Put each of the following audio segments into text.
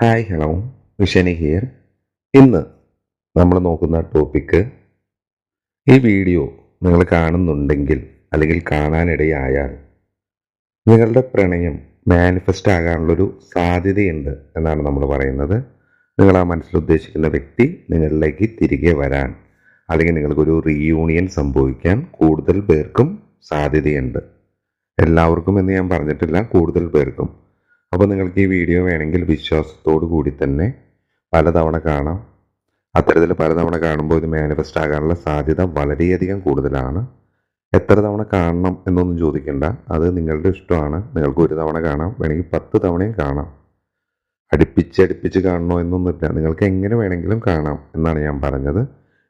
Hi hello വിഷനി here ഇന്ന് നമ്മൾ നോക്കുന്ന ടോപ്പിക്ക് ഈ വീഡിയോ നിങ്ങൾ കാണുന്നുണ്ടെങ്കിൽ അല്ലെങ്കിൽ കാണാനിടയായാൽ നിങ്ങളുടെ പ്രണയം മാനിഫെസ്റ്റ് ആകാനുള്ളൊരു സാധ്യതയുണ്ട് എന്നാണ് നമ്മൾ പറയുന്നത്. നിങ്ങൾ ആ മനസ്സിൽ ഉദ്ദേശിക്കുന്ന വ്യക്തി നിങ്ങളിലേക്ക് തിരികെ വരാൻ അല്ലെങ്കിൽ നിങ്ങൾക്കൊരു റീയൂണിയൻ സംഭവിക്കാൻ കൂടുതൽ പേർക്കും സാധ്യതയുണ്ട്. എല്ലാവർക്കും എന്ന് ഞാൻ പറഞ്ഞിട്ടില്ല കൂടുതൽ പേർക്കും. അപ്പോൾ നിങ്ങൾക്ക് ഈ വീഡിയോ വേണമെങ്കിൽ വിശ്വാസത്തോടു കൂടി തന്നെ പലതവണ കാണാം. അത്തരത്തിൽ പലതവണ കാണുമ്പോൾ ഇത് മാനിഫെസ്റ്റ് ആകാനുള്ള സാധ്യത വളരെയധികം കൂടുതലാണ്. എത്ര തവണ കാണണം എന്നൊന്നും ചോദിക്കേണ്ട. അത് നിങ്ങളുടെ ഇഷ്ടമാണ്. നിങ്ങൾക്ക് ഒരു തവണ കാണാം. വേണമെങ്കിൽ പത്ത് തവണയും കാണാം. അടുപ്പിച്ച് അടുപ്പിച്ച് കാണണോ എന്നൊന്നുമില്ല. നിങ്ങൾക്ക് എങ്ങനെ വേണമെങ്കിലും കാണാം എന്നാണ് ഞാൻ പറഞ്ഞത്.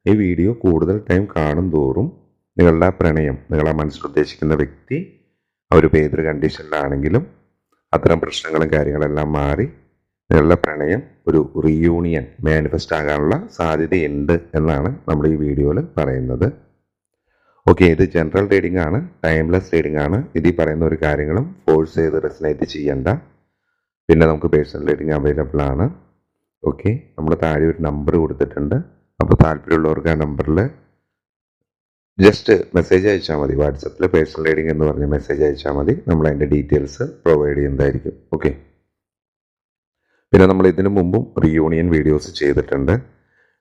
ഈ വീഡിയോ കൂടുതൽ ടൈം കാണും തോറും നിങ്ങളുടെ പ്രണയം നിങ്ങളാ മനസ്സിൽ ഉദ്ദേശിക്കുന്ന വ്യക്തി ആ ഒരു ഏതൊരു കണ്ടീഷനിലാണെങ്കിലും അത്തരം പ്രശ്നങ്ങളും കാര്യങ്ങളെല്ലാം മാറി നിങ്ങളുടെ പ്രണയം ഒരു റീയൂണിയൻ മാനിഫെസ്റ്റ് ആകാനുള്ള സാധ്യതയുണ്ട് എന്നാണ് നമ്മൾ ഈ വീഡിയോയിൽ പറയുന്നത്. ഓക്കെ ഇത് ജനറൽ റീഡിംഗ് ആണ് ടൈംലെസ് റീഡിംഗ് ആണ്. ഇതിൽ പറയുന്ന ഒരു കാര്യങ്ങളും ഫോഴ്സ് ചെയ്ത് റെസിനേറ്റ് ചെയ്യണ്ട. പിന്നെ നമുക്ക് പേഴ്സണൽ റീഡിംഗ് അവൈലബിൾ ആണ്. ഓക്കെ നമ്മൾ താഴെ ഒരു നമ്പർ കൊടുത്തിട്ടുണ്ട്. അപ്പോൾ താല്പര്യമുള്ളവർക്ക് ആ നമ്പറിൽ ജസ്റ്റ് മെസ്സേജ് അയച്ചാൽ മതി. വാട്സപ്പിൽ പേഴ്സണൽ റീഡിംഗ് എന്ന് പറഞ്ഞ മെസ്സേജ് അയച്ചാൽ മതി. നമ്മൾ അതിന്റെ ഡീറ്റെയിൽസ് പ്രൊവൈഡ് ചെയ്യുന്നതായിരിക്കും. ഓക്കെ പിന്നെ നമ്മൾ ഇതിനു മുമ്പും റീയൂണിയൻ വീഡിയോസ് ചെയ്തിട്ടുണ്ട്.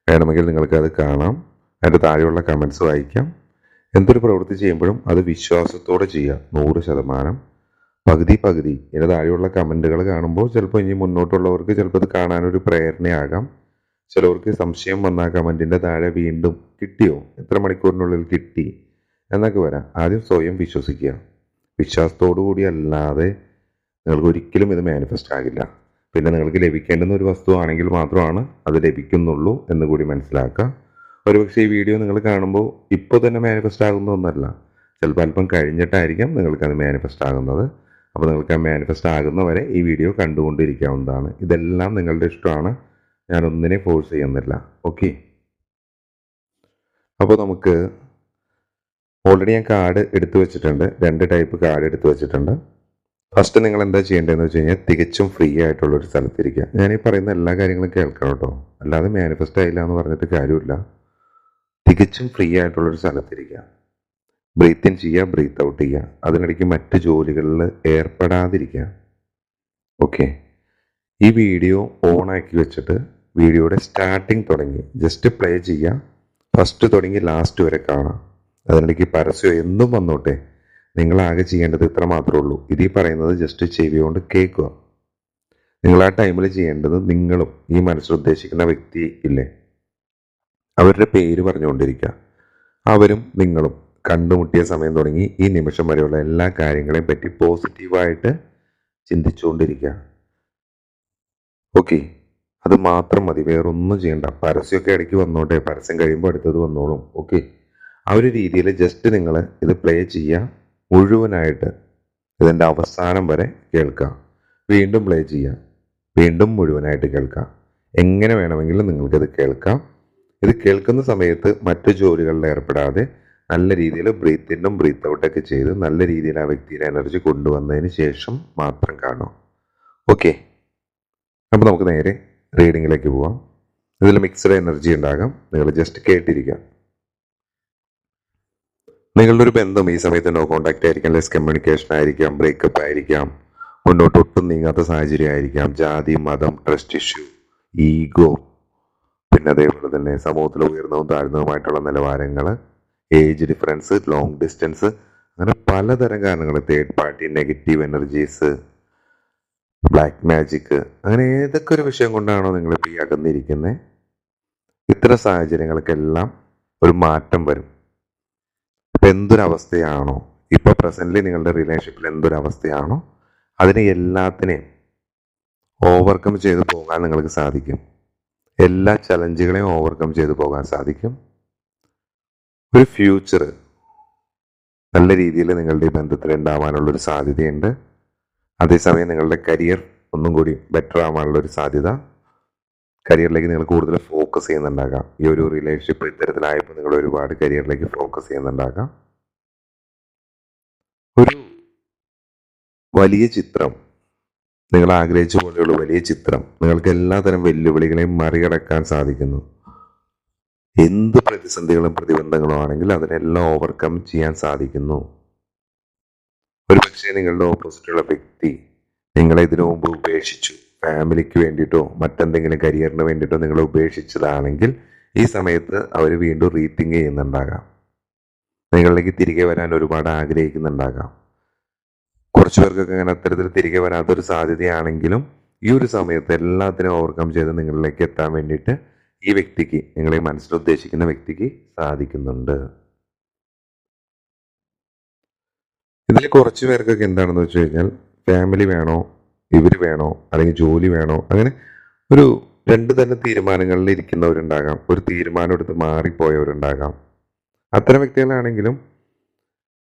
വേണമെങ്കിൽ നിങ്ങൾക്ക് അത് കാണാം. അതിന്റെ താഴെയുള്ള കമൻസ് വായിക്കാം. എന്തൊരു പ്രവൃത്തി ചെയ്യുമ്പോഴും അത് വിശ്വാസത്തോടെ ചെയ്യുക. നൂറ് ശതമാനം. പകുതി പകുതി. ഇതിന് താഴെയുള്ള കമന്റുകൾ കാണുമ്പോൾ ചിലപ്പോൾ ഇനി മുന്നോട്ടുള്ളവർക്ക് ചിലപ്പോൾ ഇത് കാണാനൊരു പ്രേരണയാകാം. ചിലവർക്ക് സംശയം വന്ന കമന്റിന്റെ താഴെ വീണ്ടും കിട്ടിയോ? എത്ര മണിക്കൂറിനുള്ളിൽ കിട്ടി? എന്നൊക്കെ വരാം. ആദ്യം സ്വയം വിശ്വസിക്കുക. വിശ്വാസത്തോടു കൂടി അല്ലാതെ നിങ്ങൾക്ക് ഒരിക്കലും ഇത് മാനിഫെസ്റ്റ് ആകില്ല. പിന്നെ നിങ്ങൾക്ക് ലഭിക്കേണ്ടുന്ന ഒരു വസ്തു ആണെങ്കിൽ മാത്രമാണ് അത് ലഭിക്കുന്നുള്ളൂ എന്ന് കൂടി മനസ്സിലാക്കുക. ഒരുപക്ഷെ ഈ വീഡിയോ നിങ്ങൾ കാണുമ്പോൾ ഇപ്പോൾ തന്നെ മാനിഫെസ്റ്റ് ആകുന്ന ഒന്നല്ല. ചിലപ്പോൾ അല്പം കഴിഞ്ഞിട്ടായിരിക്കാം നിങ്ങൾക്കത് മാനിഫെസ്റ്റ് ആകുന്നത്. അപ്പോൾ നിങ്ങൾക്ക് ആ മാനിഫെസ്റ്റ് ആകുന്നവരെ ഈ വീഡിയോ കണ്ടുകൊണ്ടിരിക്കാവുന്നതാണ്. ഇതെല്ലാം നിങ്ങളുടെ ഇഷ്ടമാണ്. ഞാൻ ഒന്നിനെ ഫോഴ്സ് ചെയ്യുന്നില്ല. ഓക്കെ അപ്പോൾ നമുക്ക് ഓൾറെഡി ഞാൻ കാർഡ് എടുത്തു വെച്ചിട്ടുണ്ട്. രണ്ട് ടൈപ്പ് കാർഡ് എടുത്തു വെച്ചിട്ടുണ്ട്. ഫസ്റ്റ് നിങ്ങൾ എന്താ ചെയ്യേണ്ടതെന്ന് വെച്ച് കഴിഞ്ഞാൽ തികച്ചും ഫ്രീ ആയിട്ടുള്ള ഒരു സ്ഥലത്തിരിക്കുക. ഞാൻ ഈ പറയുന്ന എല്ലാ കാര്യങ്ങളും കേൾക്കണം കേട്ടോ. അല്ലാതെ മാനിഫെസ്റ്റ് ആയില്ല എന്ന് പറഞ്ഞിട്ട് കാര്യമില്ല. തികച്ചും ഫ്രീ ആയിട്ടുള്ള ഒരു സ്ഥലത്തിരിക്കുക. ബ്രീത്ത് ഇൻ ചെയ്യുക ബ്രീത്ത് ഔട്ട് ചെയ്യുക. അതിനിടയ്ക്ക് മറ്റ് ജോലികളിൽ ഏർപ്പെടാതിരിക്കുക. ഓക്കെ ഈ വീഡിയോ ഓൺ ആക്കി വെച്ചിട്ട് വീഡിയോയുടെ സ്റ്റാർട്ടിങ് തുടങ്ങി. ജസ്റ്റ് പ്ലേ ചെയ്യുക ഫസ്റ്റ് തുടങ്ങി ലാസ്റ്റ് വരെ കാണാം. അതിനിടയ്ക്ക് പരസ്യം എന്തും വന്നോട്ടെ. നിങ്ങൾ ആകെ ചെയ്യേണ്ടത് ഇത്ര മാത്രമേ ഉള്ളൂ. ഇതീ പറയുന്നത് ജസ്റ്റ് ചെവി കൊണ്ട് കേൾക്കുക. നിങ്ങൾ ആ ടൈമിൽ ചെയ്യേണ്ടത് നിങ്ങളും ഈ മനസ്സിലുദ്ദേശിക്കുന്ന വ്യക്തി ഇല്ലേ? അവരുടെ പേര് പറഞ്ഞുകൊണ്ടിരിക്കുക. അവരും നിങ്ങളും കണ്ടുമുട്ടിയ സമയം തുടങ്ങി ഈ നിമിഷം വരെയുള്ള എല്ലാ കാര്യങ്ങളെയും പറ്റി പോസിറ്റീവായിട്ട് ചിന്തിച്ചുകൊണ്ടിരിക്കുക. ഓക്കെ അത് മാത്രം മതി. വേറൊന്നും ചെയ്യണ്ട. പരസ്യമൊക്കെ ഇടയ്ക്ക് വന്നോട്ടെ. പരസ്യം കഴിയുമ്പോൾ അടുത്തത് വന്നോളും. ഓക്കെ ആ ഒരു രീതിയിൽ ജസ്റ്റ് നിങ്ങൾ ഇത് പ്ലേ ചെയ്യുക മുഴുവനായിട്ട് ഇതിന്റെ അവസാനം വരെ കേൾക്കുക വീണ്ടും പ്ലേ ചെയ്യുക വീണ്ടും മുഴുവനായിട്ട് കേൾക്കാം. എങ്ങനെ വേണമെങ്കിലും നിങ്ങൾക്കിത് കേൾക്കാം. ഇത് കേൾക്കുന്ന സമയത്ത് മറ്റു ജോലികളിൽ ഏർപ്പെടാതെ നല്ല രീതിയിൽ ബ്രീത്ത് ഇന്നും ബ്രീത്ത് ഔട്ടൊക്കെ ചെയ്ത് നല്ല രീതിയിൽ ആ വ്യക്തിയുടെ എനർജി കൊണ്ടുവന്നതിന് ശേഷം മാത്രം കാണും ഓക്കെ അപ്പോൾ നമുക്ക് നേരെ റീഡിങ്ങിലേക്ക് പോവാം. ഇതിൽ മിക്സഡ് എനർജി ഉണ്ടാകാം. നിങ്ങൾ ജസ്റ്റ് കേട്ടിരിക്കാം. നിങ്ങളുടെ ഒരു ബന്ധം ഈ സമയത്ത് നോ കോണ്ടാക്ട് ആയിരിക്കാം. ലെസ് കമ്മ്യൂണിക്കേഷൻ ആയിരിക്കാം. ബ്രേക്കപ്പ് ആയിരിക്കാം. മുന്നോട്ട് ഒട്ടും നീങ്ങാത്ത സാഹചര്യം ആയിരിക്കാം. ജാതി മതം ട്രസ്റ്റ് ഇഷ്യൂ ഈഗോ പിന്നെ അതേപോലെ തന്നെ സമൂഹത്തിൽ ഉയർന്നതും താഴ്ന്നതുമായിട്ടുള്ള നിലവാരങ്ങൾ ഏജ് ഡിഫറൻസ് ലോങ് ഡിസ്റ്റൻസ് അങ്ങനെ പലതരം കാരണങ്ങൾ third party negative energies black magic അങ്ങനെ ഏതൊക്കെ ഒരു വിഷയം കൊണ്ടാണോ നിങ്ങൾ ഈ അകന്നിരിക്കുന്നത് ഇത്തരം സാഹചര്യങ്ങൾക്കെല്ലാം ഒരു മാറ്റം വരും. ഇപ്പം എന്തൊരവസ്ഥയാണോ? ഇപ്പോൾ പ്രസന്റ്ലി നിങ്ങളുടെ റിലേഷൻഷിപ്പിൽ എന്തൊരവസ്ഥയാണോ? അതിനെ എല്ലാത്തിനെയും ഓവർകം ചെയ്തു പോകാൻ നിങ്ങൾക്ക് സാധിക്കും. എല്ലാ ചലഞ്ചുകളെയും ഓവർകം ചെയ്ത് പോകാൻ സാധിക്കും. ഒരു ഫ്യൂച്ചർ നല്ല രീതിയിൽ നിങ്ങളുടെ ബന്ധത്തിൽ ഉണ്ടാവാനുള്ളൊരു സാധ്യതയുണ്ട്. അതേസമയം നിങ്ങളുടെ കരിയർ ഒന്നും കൂടി ബെറ്റർ ആവാനുള്ള ഒരു സാധ്യത. കരിയറിലേക്ക് നിങ്ങൾ കൂടുതൽ ഫോക്കസ് ചെയ്യുന്നുണ്ടാകാം. ഈ ഒരു റിലേഷൻഷിപ്പ് ഇത്തരത്തിലായപ്പോൾ നിങ്ങൾ ഒരുപാട് കരിയറിലേക്ക് ഫോക്കസ് ചെയ്യുന്നുണ്ടാകാം. ഒരു വലിയ ചിത്രം. നിങ്ങൾ ആഗ്രഹിച്ച പോലെയുള്ള വലിയ ചിത്രം. നിങ്ങൾക്ക് എല്ലാതരം വെല്ലുവിളികളെയും മറികടക്കാൻ സാധിക്കുന്നു. എന്ത് പ്രതിസന്ധികളും പ്രതിബന്ധങ്ങളും ആണെങ്കിൽ അതിനെല്ലാം ഓവർകം ചെയ്യാൻ സാധിക്കുന്നു. ഒരു പക്ഷേ നിങ്ങളുടെ ഓപ്പോസിറ്റുള്ള വ്യക്തി നിങ്ങളെ ഇതിനു മുമ്പ് ഉപേക്ഷിച്ചു. ഫാമിലിക്ക് വേണ്ടിയിട്ടോ മറ്റെന്തെങ്കിലും കരിയറിന് വേണ്ടിയിട്ടോ നിങ്ങളെ ഉപേക്ഷിച്ചതാണെങ്കിൽ ഈ സമയത്ത് അവർ വീണ്ടും റീത്തിങ് ചെയ്യുന്നുണ്ടാകാം. നിങ്ങളിലേക്ക് തിരികെ വരാൻ ഒരുപാട് ആഗ്രഹിക്കുന്നുണ്ടാകാം. കുറച്ചു പേർക്കൊക്കെ അങ്ങനെ അത്തരത്തിൽ തിരികെ വരാത്തൊരു സാധ്യതയാണെങ്കിലും ഈ ഒരു സമയത്ത് എല്ലാത്തിനും ഓവർകം ചെയ്ത് നിങ്ങളിലേക്ക് എത്താൻ വേണ്ടിയിട്ട് ഈ വ്യക്തിക്ക് നിങ്ങളെ മനസ്സിൽ ഉദ്ദേശിക്കുന്ന വ്യക്തിക്ക് സാധിക്കുന്നുണ്ട്. ഇതിൽ കുറച്ച് പേർക്കൊക്കെ എന്താണെന്ന് വെച്ച് കഴിഞ്ഞാൽ ഫാമിലി വേണോ ഇവർ വേണോ അല്ലെങ്കിൽ ജോലി വേണോ അങ്ങനെ ഒരു രണ്ട് തന്നെ തീരുമാനങ്ങളിൽ ഇരിക്കുന്നവരുണ്ടാകാം. ഒരു തീരുമാനം എടുത്ത് മാറിപ്പോയവരുണ്ടാകാം. അത്തരം വ്യക്തികളാണെങ്കിലും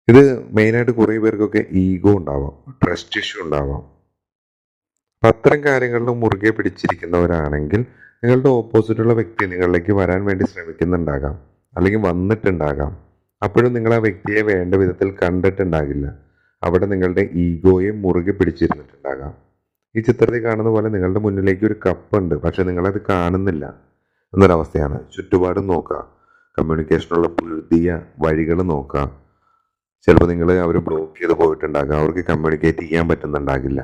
ഇത് മെയിനായിട്ട് കുറേ പേർക്കൊക്കെ ഈഗോ ഉണ്ടാവാം ട്രസ്റ്റ് ഇഷ്യൂ ഉണ്ടാവാം. അപ്പം അത്തരം കാര്യങ്ങളിൽ മുറുകെ പിടിച്ചിരിക്കുന്നവരാണെങ്കിൽ നിങ്ങളുടെ ഓപ്പോസിറ്റുള്ള വ്യക്തി നിങ്ങളിലേക്ക് വരാൻ വേണ്ടി ശ്രമിക്കുന്നുണ്ടാകാം അല്ലെങ്കിൽ വന്നിട്ടുണ്ടാകാം. അപ്പോഴും നിങ്ങൾ ആ വ്യക്തിയെ വേണ്ട വിധത്തിൽ കണ്ടിട്ടുണ്ടാകില്ല. അവിടെ നിങ്ങളുടെ ഈഗോയെ മുറുകെ പിടിച്ചിരുന്നിട്ടുണ്ടാകാം. ഈ ചിത്രത്തിൽ കാണുന്ന പോലെ നിങ്ങളുടെ മുന്നിലേക്ക് ഒരു കപ്പുണ്ട് പക്ഷെ നിങ്ങളത് കാണുന്നില്ല എന്നൊരവസ്ഥയാണ്. ചുറ്റുപാടും നോക്കുക. കമ്മ്യൂണിക്കേഷനുള്ള പുതിയ വഴികൾ നോക്കുക. ചിലപ്പോൾ നിങ്ങൾ അവർ ബ്ലോക്ക് ചെയ്ത് പോയിട്ടുണ്ടാകാം. അവർക്ക് കമ്മ്യൂണിക്കേറ്റ് ചെയ്യാൻ പറ്റുന്നുണ്ടാകില്ല.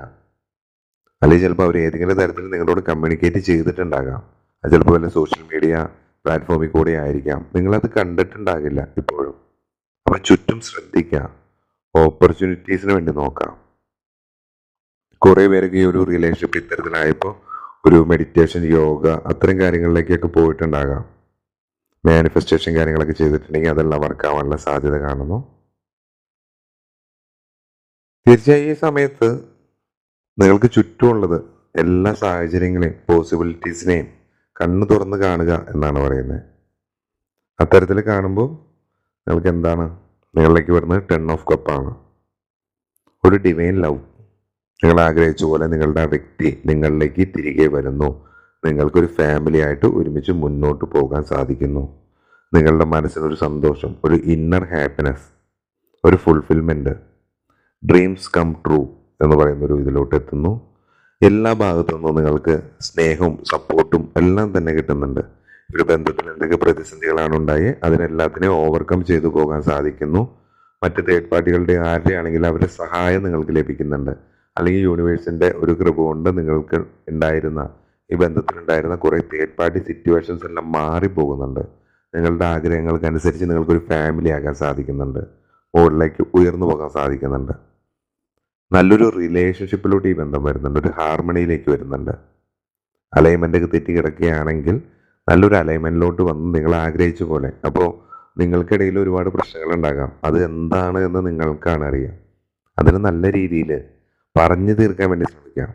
അല്ലെങ്കിൽ ചിലപ്പോൾ അവർ ഏതെങ്കിലും തരത്തിൽ നിങ്ങളോട് കമ്മ്യൂണിക്കേറ്റ് ചെയ്തിട്ടുണ്ടാകാം. അത് ചിലപ്പോൾ വല്ല സോഷ്യൽ മീഡിയ പ്ലാറ്റ്ഫോമിൽ കൂടെ ആയിരിക്കാം. നിങ്ങളത് കണ്ടിട്ടുണ്ടാകില്ല ഇപ്പോഴും. അപ്പം ചുറ്റും ശ്രദ്ധിക്കുക ഓപ്പർച്യൂണിറ്റീസിന് വേണ്ടി നോക്കാം. കുറേ പേരൊക്കെ ഈ ഒരു റിലേഷൻഷിപ്പ് ഇത്തരത്തിലായപ്പോൾ ഒരു മെഡിറ്റേഷൻ യോഗ അത്തരം കാര്യങ്ങളിലേക്കൊക്കെ പോയിട്ടുണ്ടാകാം. മാനിഫെസ്റ്റേഷൻ കാര്യങ്ങളൊക്കെ ചെയ്തിട്ടുണ്ടെങ്കിൽ അതെല്ലാം വർക്കാവാനുള്ള സാധ്യത കാണുന്നു. തീർച്ചയായും ഈ സമയത്ത് നിങ്ങൾക്ക് ചുറ്റുമുള്ളത് എല്ലാ സാഹചര്യങ്ങളെയും പോസിബിലിറ്റീസിനെയും കണ്ണു തുറന്ന് കാണുക എന്നാണ് പറയുന്നത്. അത്തരത്തിൽ കാണുമ്പോൾ നിങ്ങൾക്ക് എന്താണ് നിങ്ങളിലേക്ക് വരുന്നത് ടെൺ ഓഫ് കപ്പാണ് ഒരു ഡിവൈൻ ലവ് നിങ്ങൾ ആഗ്രഹിച്ച പോലെ നിങ്ങളുടെ വ്യക്തി നിങ്ങളിലേക്ക് തിരികെ വരുന്നു. നിങ്ങൾക്കൊരു ഫാമിലി ആയിട്ട് ഒരുമിച്ച് മുന്നോട്ട് പോകാൻ സാധിക്കുന്നു. നിങ്ങളുടെ മനസ്സിനൊരു സന്തോഷം ഒരു ഇന്നർ ഹാപ്പിനെസ് ഒരു ഫുൾഫിൽമെന്റ് ഡ്രീംസ് കം ട്രൂ എന്ന് പറയുന്നൊരു ഇതിലോട്ട് എത്തുന്നു. എല്ലാ ഭാഗത്തു നിന്നും നിങ്ങൾക്ക് സ്നേഹവും സപ്പോർട്ടും എല്ലാം തന്നെ കിട്ടുന്നുണ്ട്. ഒരു ബന്ധത്തിൽ എന്തൊക്കെ പ്രതിസന്ധികളാണ് ഉണ്ടായി അതിനെല്ലാത്തിനെയും ഓവർകം ചെയ്തു പോകാൻ സാധിക്കുന്നു. മറ്റ് തേർഡ് പാർട്ടികളുടെ ആരുടെ ആണെങ്കിൽ അവരുടെ സഹായം നിങ്ങൾക്ക് ലഭിക്കുന്നുണ്ട്. അല്ലെങ്കിൽ യൂണിവേഴ്സിന്റെ ഒരു കൃപ കൊണ്ട് നിങ്ങൾക്ക് ഉണ്ടായിരുന്ന ഈ ബന്ധത്തിലുണ്ടായിരുന്ന കുറേ തേർഡ് പാർട്ടി സിറ്റുവേഷൻസ് എല്ലാം മാറിപ്പോകുന്നുണ്ട് നിങ്ങളുടെ ആഗ്രഹങ്ങൾക്കനുസരിച്ച് നിങ്ങൾക്കൊരു ഫാമിലി ആകാൻ സാധിക്കുന്നുണ്ട്. മുകളിലേക്ക് ഉയർന്നു പോകാൻ സാധിക്കുന്നുണ്ട്. നല്ലൊരു റിലേഷൻഷിപ്പിലോട്ട് ഈ ബന്ധം വരുന്നുണ്ട്. ഒരു ഹാർമണിയിലേക്ക് വരുന്നുണ്ട്. അലൈൻമെന്റൊക്കെ തെറ്റി കിടക്കുകയാണെങ്കിൽ നല്ലൊരു അലൈൻമെന്റിലോട്ട് വന്ന് നിങ്ങൾ ആഗ്രഹിച്ച പോലെ. അപ്പോൾ നിങ്ങൾക്കിടയിൽ ഒരുപാട് പ്രശ്നങ്ങൾ ഉണ്ടാകാം അത് എന്താണ് എന്ന് നിങ്ങൾക്കാണ് അറിയാം. അതിന് നല്ല രീതിയിൽ പറഞ്ഞു തീർക്കാൻ വേണ്ടി ശ്രമിക്കാം.